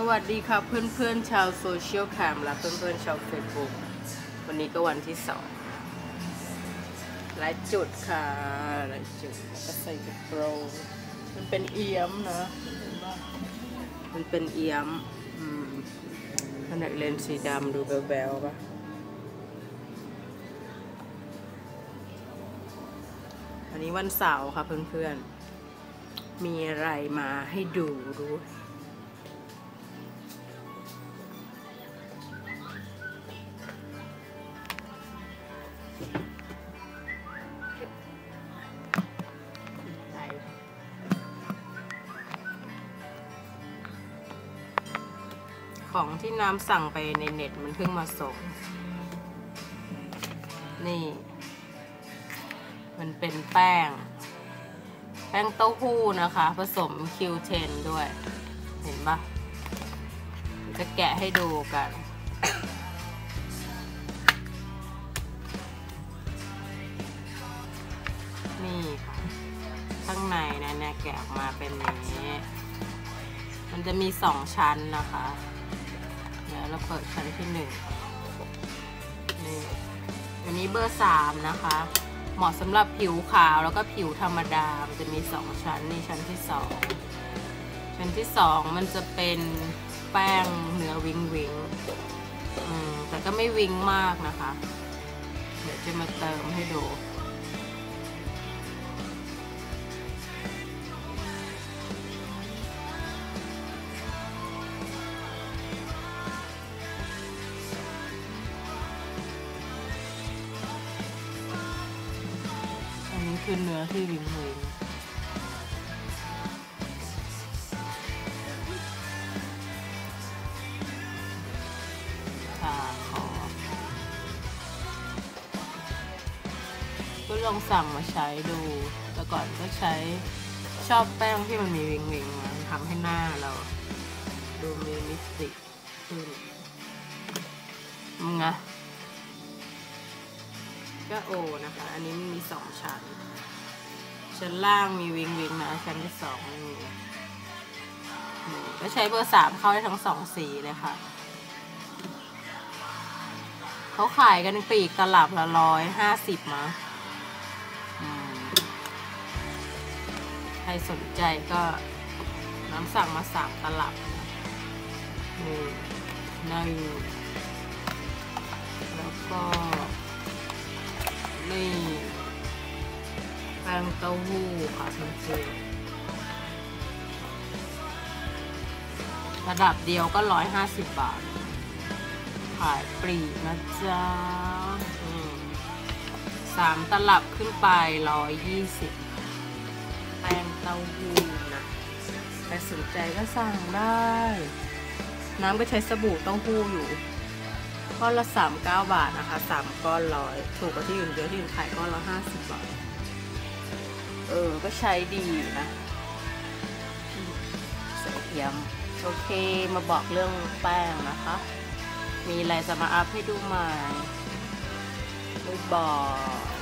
สวัสดีค่ะเพื่อนๆชาวโซเชียลแคมและเพื่อนๆชาวเฟซบุ๊กวันนี้ก็วันที่สองหลายจุดค่ะหลายจุดก็ใส่กระโปรงมันเป็นเอี้ยมนะมันเป็นเอี้ยมอืมขนาดเลนส์สีดำดูแบวๆปะอันนี้วันเสาร์ค่ะเพื่อนๆ มีอะไรมาให้ดูด้วย ของที่น้ำสั่งไปในเน็ตมันเพิ่งมาส่ง นี่ มันเป็นแป้ง แป้งเต้าหู้นะคะ ผสม Q10 ด้วย เห็นปะจะแกะให้ดูกันนี่ค่ะข้างในนะเนี่ยแกะออกมาเป็นอย่างนี้ มันจะมีสองชั้นนะคะ เดี๋ยวเราเปิดชั้นที่หนึ่งนี่อันนี้เบอร์สามนะคะ เหมาะสำหรับผิวขาวแล้วก็ผิวธรรมดา มันจะมีสองชั้นนี่ชั้นที่สองชั้นที่สองมันจะเป็นแป้งเนื้อวิงวิงแต่ก็ไม่วิงมากนะคะ เดี๋ยวจะมาเติมให้ดู คือเนื้อที่วิงวิงค่ะขอก็ลองสั่งมาใช้ดู แต่ก่อนก็ใช้ชอบแป้งที่มันมีวิงวิงมันทำให้หน้าเรา ดูมีมิติขึ้นมึงไงก็โอนะคะ อันนี้มีสองชั้น ชั้นล่างมีวิงวิงนะชั้นที่สองไม่มีก็ใช้เบอร์สามเข้าได้ทั้งสองสีเลยค่ะ เขาขายกันปีกตลับละร้อยห้าสิบมาใครสนใจก็น้ำสั่งมาสามตลับนะนี่น่าอยู่แล้วก็ งเต้าหู้ค่ะเพื่อนๆระดับเดียวก็ร้อยห้าสิบบาท ขายปลีกนะจ๊ะสามตลับขึ้นไปร้อยยี่สิบแป้งเต้าหู้นะใครสนใจก็สั่งได้ น้ำก็ใช้สบู่เต้าหู้อยู่ก้อนละสามเก้าบาทนะคะสามก้อนร้อย ถูกกว่าที่อื่นเยอะที่อื่นขายก้อนละห้าสิบบาท เออ ก็ใช้ดีนะใส่เทียม โอเค มาบอกเรื่องแป้งนะคะ มีอะไรจะมาอัพให้ดูใหม่ไม่บอก